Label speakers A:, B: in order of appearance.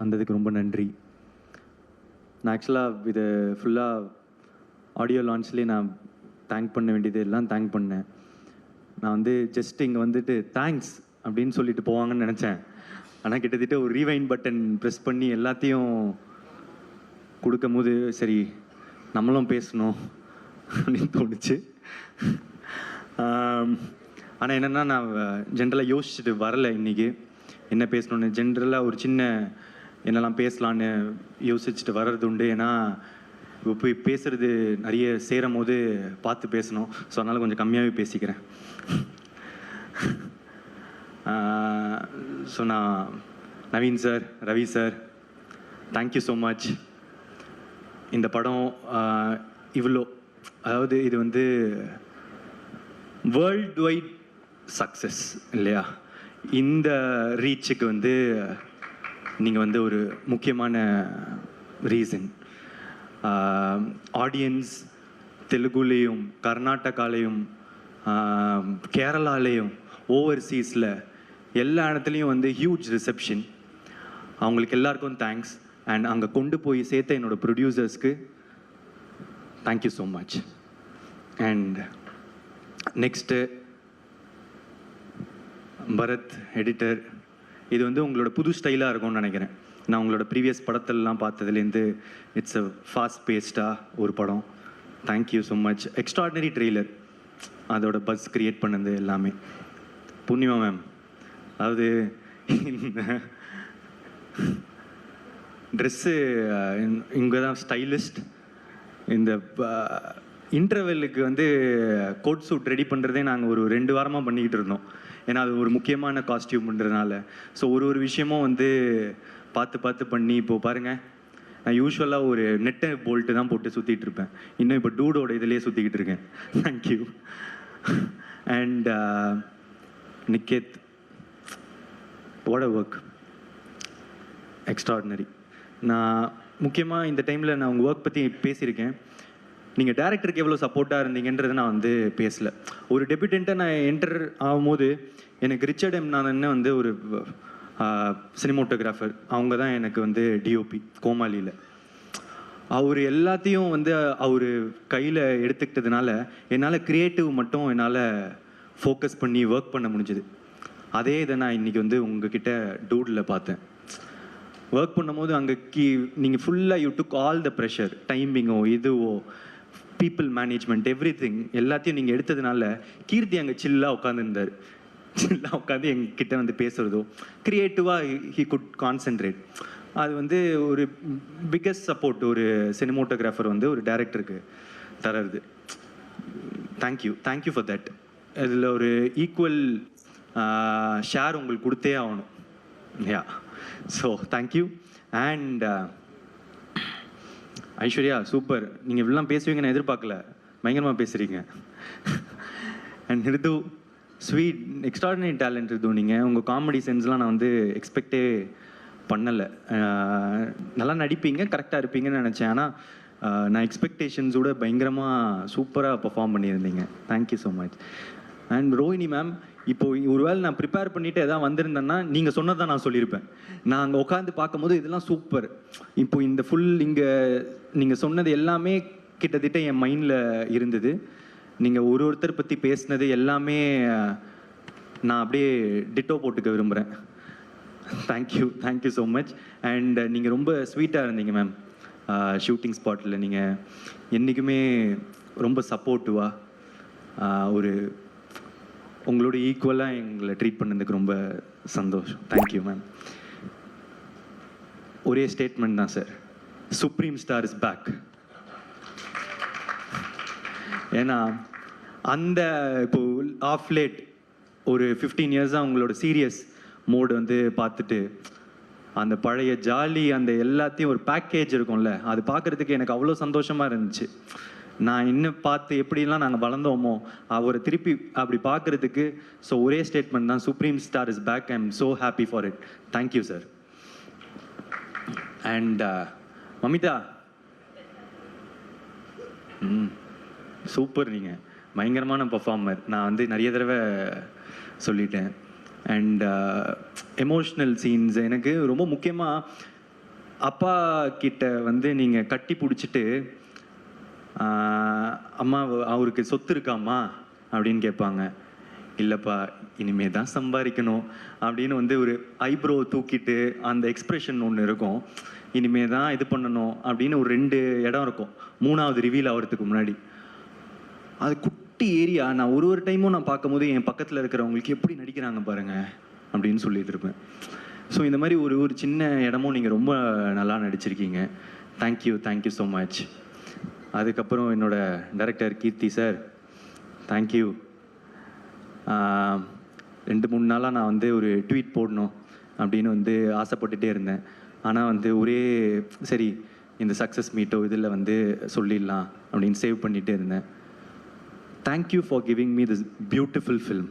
A: வந்ததுக்கு ரொம்ப நன்றி. நான் ஆக்சுவலாக இது ஃபுல்லாக ஆடியோ லான்ச்லேயே நான் தேங்க் பண்ண வேண்டியது எல்லாம் தேங்க் பண்ணேன். நான் வந்து ஜஸ்ட் இங்கே வந்துட்டு தேங்க்ஸ் அப்படின்னு சொல்லிட்டு போவாங்கன்னு நினச்சேன். ஆனால் கிட்டத்தட்ட ஒரு ரீவைன் பட்டன் ப்ரெஸ் பண்ணி எல்லாத்தையும் கொடுக்கும் போது சரி நம்மளும் பேசணும் அப்படின்னு தோணுச்சு. ஆனால் என்னென்னா நான் ஜென்ரலாக யோசிச்சுட்டு வரல இன்றைக்கி என்ன பேசணும்னு ஜென்ரலாக ஒரு சின்ன என்னெல்லாம் பேசலான்னு யோசிச்சுட்டு வர்றது உண்டு. ஏன்னா போய் பேசுகிறது நிறைய சேரும் போது பார்த்து பேசணும். ஸோ அதனால் கொஞ்சம் கம்மியாகவே பேசிக்கிறேன். ஸோ நான் Naveen sir Ravi sir thank you so much இந்த படம் இவ்வளோ அதாவது இது வந்து வேர்ல்டு வைட் சக்ஸஸ் இல்லையா? இந்த ரீச்சுக்கு வந்து நீங்கள் வந்து ஒரு முக்கியமான ரீசன் ஆடியன்ஸ் தெலுங்குலேயும் கர்நாடகாலேயும் கேரளாலேயும் ஓவர்சீஸில் எல்லா இடத்துலையும் வந்து ஹியூஜ் ரிசப்ஷன் அவங்களுக்கு எல்லாருக்கும் தேங்க்ஸ் அண்ட் அங்கே கொண்டு போய் சேர்த்த என்னோட ப்ரொடியூசர்ஸ்க்கு thank you so much and next Bharath editor இது வந்து உங்களோட புது ஸ்டைலாக இருக்கும்னு நினைக்கிறேன். நான் உங்களோட ப்ரீவியஸ் படத்திலலாம் பார்த்ததுலேருந்து இட்ஸ் அ ஃபாஸ்ட் பேஸ்டாக ஒரு படம். Thank you so much extraordinary trailer அதோட பஸ் கிரியேட் பண்ணது எல்லாமே. புண்ணியமா மேம் அதாவது ட்ரெஸ்ஸு இங்கே தான் ஸ்டைலிஸ்ட் இந்த இன்டர்வெல்லுக்கு வந்து கோட் சூட் ரெடி பண்ணுறதே நாங்கள் ஒரு ரெண்டு வாரமாக பண்ணிக்கிட்டு இருந்தோம். ஏன்னா அது ஒரு முக்கியமான காஸ்டியூம்ன்றதுனால ஸோ ஒரு ஒரு விஷயமும் வந்து பார்த்து பார்த்து பண்ணி இப்போது பாருங்கள் நான் யூஸ்வலாக ஒரு நெட்டை போல்ட்டு தான் போட்டு சுற்றிட்டு இருப்பேன். இன்னும் இப்போ டூடோட இதுலேயே சுற்றிக்கிட்டு இருக்கேன். Thank you and Niketh what a work extraordinary நான் முக்கியமாக இந்த டைமில் நான் உங்கள் ஒர்க் பற்றி பேசியிருக்கேன். நீங்கள் டேரக்டருக்கு எவ்வளோ சப்போர்ட்டாக இருந்தீங்கன்றதை நான் வந்து பேசலை. ஒரு டெபியூட்டண்ட்டை நான் என்டர் ஆகும்போது எனக்கு ரிச்சர்ட் எம் நான் வந்து ஒரு சினிமோட்டோகிராஃபர் அவங்க தான் எனக்கு வந்து டிஓபி கோமாளியில் அவர் எல்லாத்தையும் வந்து அவர் கையில் எடுத்துக்கிட்டதுனால என்னால் க்ரியேட்டிவ் மட்டும் என்னால் ஃபோக்கஸ் பண்ணி ஒர்க் பண்ண முடிஞ்சுது. அதே இதை நான் இன்றைக்கி வந்து உங்ககிட்ட டூடில் பார்த்தேன். ஒர்க் பண்ணும்போது அங்கே கீ நீங்கள் ஃபுல்லாக you took all the pressure டைமிங்கோ இதுவோ பீப்புள் மேனேஜ்மெண்ட் எவ்ரி திங் எல்லாத்தையும் நீங்கள் எடுத்ததுனால கீர்த்தி அங்கே சில்லாக உட்காந்துருந்தார் சில்லாக உட்காந்து எங்ககிட்ட வந்து பேசுகிறதோ க்ரியேட்டிவாக ஹி குட் கான்சென்ட்ரேட் அது வந்து ஒரு பிக்கஸ்ட் சப்போர்ட் ஒரு சினிமோட்டோகிராஃபர் வந்து ஒரு டேரக்டருக்கு தரது தேங்க்யூ தேங்க்யூ ஃபார் தட் இதில் ஒரு ஈக்குவல் ஷேர் உங்களுக்கு கொடுத்தே ஆகணும். Yeah so thank you and Aishwarya super. நீங்கள் இப்படிலாம் பேசுவீங்க நான் எதிர்பார்க்கல. பயங்கரமாக பேசுகிறீங்க and Ritu sweet extraordinary talent Ritu நீங்கள் உங்கள் காமெடி சென்ஸ்லாம் நான் வந்து எக்ஸ்பெக்டே பண்ணலை. நல்லா நடிப்பீங்க கரெக்டாக இருப்பீங்கன்னு நினச்சேன். ஆனால் நான் எக்ஸ்பெக்டேஷன்ஸோட பயங்கரமாக சூப்பராக பெர்ஃபார்ம் பண்ணியிருந்தீங்க. Thank you so much and Rohini ma'am இப்போ ஒருவேளை நான் ப்ரிப்பேர் பண்ணிட்டு எதாவது வந்திருந்தேன்னா நீங்கள் சொன்னதை நான் சொல்லியிருப்பேன். நான் அங்கே உட்காந்து பார்க்கும்போது இதெல்லாம் சூப்பர் இப்போ இந்த ஃபுல் இங்கே நீங்கள் சொன்னது எல்லாமே கிட்டத்தட்ட என் மைண்டில் இருந்தது. நீங்கள் ஒரு ஒருத்தர் பற்றி பேசினது எல்லாமே நான் அப்படியே டிட்டோ போட்டுக்க விரும்புகிறேன் thank you thank you so much and நீங்கள் ரொம்ப ஸ்வீட்டாக இருந்தீங்க மேம் ஷூட்டிங் ஸ்பாட்டில் நீங்கள் என்றைக்குமே ரொம்ப சப்போர்ட்டிவாக ஒரு உங்களோட ஈக்குவலாக எங்களை ட்ரீட் பண்ணதுக்கு ரொம்ப சந்தோஷம். தேங்க்யூ மேம் ஒரே ஸ்டேட்மெண்ட் தான் sir supreme star is back ஏன்னா அந்த இப்போ ஆஃப் லேட் ஒரு ஃபிஃப்டீன் இயர்ஸாக உங்களோட சீரியஸ் மோடு வந்து பார்த்துட்டு அந்த பழைய ஜாலி அந்த எல்லாத்தையும் ஒரு பேக்கேஜ் இருக்கும்ல அது பார்க்குறதுக்கு எனக்கு அவ்வளோ சந்தோஷமாக இருந்துச்சு. நான் இன்னும் பார்த்து எப்படிலாம் நாங்கள் வளர்ந்தோமோ அவரை திருப்பி அப்படி பார்க்குறதுக்கு ஸோ ஒரே ஸ்டேட்மெண்ட் தான் supreme star is back I am so happy for it thank you sir and Mamitha hmm super நீங்கள் பயங்கரமான பர்ஃபார்மர் நான் வந்து நிறைய தடவை சொல்லிட்டேன். அண்ட் எமோஷ்னல் சீன்ஸ் எனக்கு ரொம்ப முக்கியமாக அப்பா கிட்ட வந்து நீங்கள் கட்டி பிடிச்சிட்டு அம்மா அவருக்கு சொத்து இருக்காம்மா? அப்படின்னு கேட்பாங்க. இல்லைப்பா இனிமே தான் சம்பாதிக்கணும். அப்படின்னு வந்து ஒரு ஐப்ரோ தூக்கிட்டு அந்த எக்ஸ்ப்ரெஷன் ஒன்று இருக்கும். இனிமே தான் இது பண்ணணும். அப்படின்னு ஒரு ரெண்டு இடம் இருக்கும். மூணாவது ரிவீல் ஆகிறதுக்கு முன்னாடி. அது குட்டி ஏரியா நான் ஒரு ஒரு டைமும் நான் பார்க்கும்போது என் பக்கத்தில் இருக்கிறவங்களுக்கு எப்படி நடிக்கிறாங்க பாருங்க அப்படின்னு சொல்லிட்டு இருப்பேன். ஸோ இந்த மாதிரி ஒரு ஒரு சின்ன இடமும் நீங்கள் ரொம்ப நல்லா நடிச்சிருக்கீங்க. Thank you thank you so much அதுக்கப்புறம் என்னோட டைரக்டர் கீர்த்தி சார் தேங்க்யூ ரெண்டு மூணு நாளாக நான் வந்து ஒரு ட்வீட் போடணும் அப்படின்னு வந்து ஆசைப்பட்டுட்டே இருந்தேன். ஆனால் வந்து ஒரே சரி இந்த சக்ஸஸ் மீட்டோ இதில் வந்து சொல்லிடலாம் அப்படின்னு சேவ் பண்ணிகிட்டே இருந்தேன். Thank you for giving me this beautiful film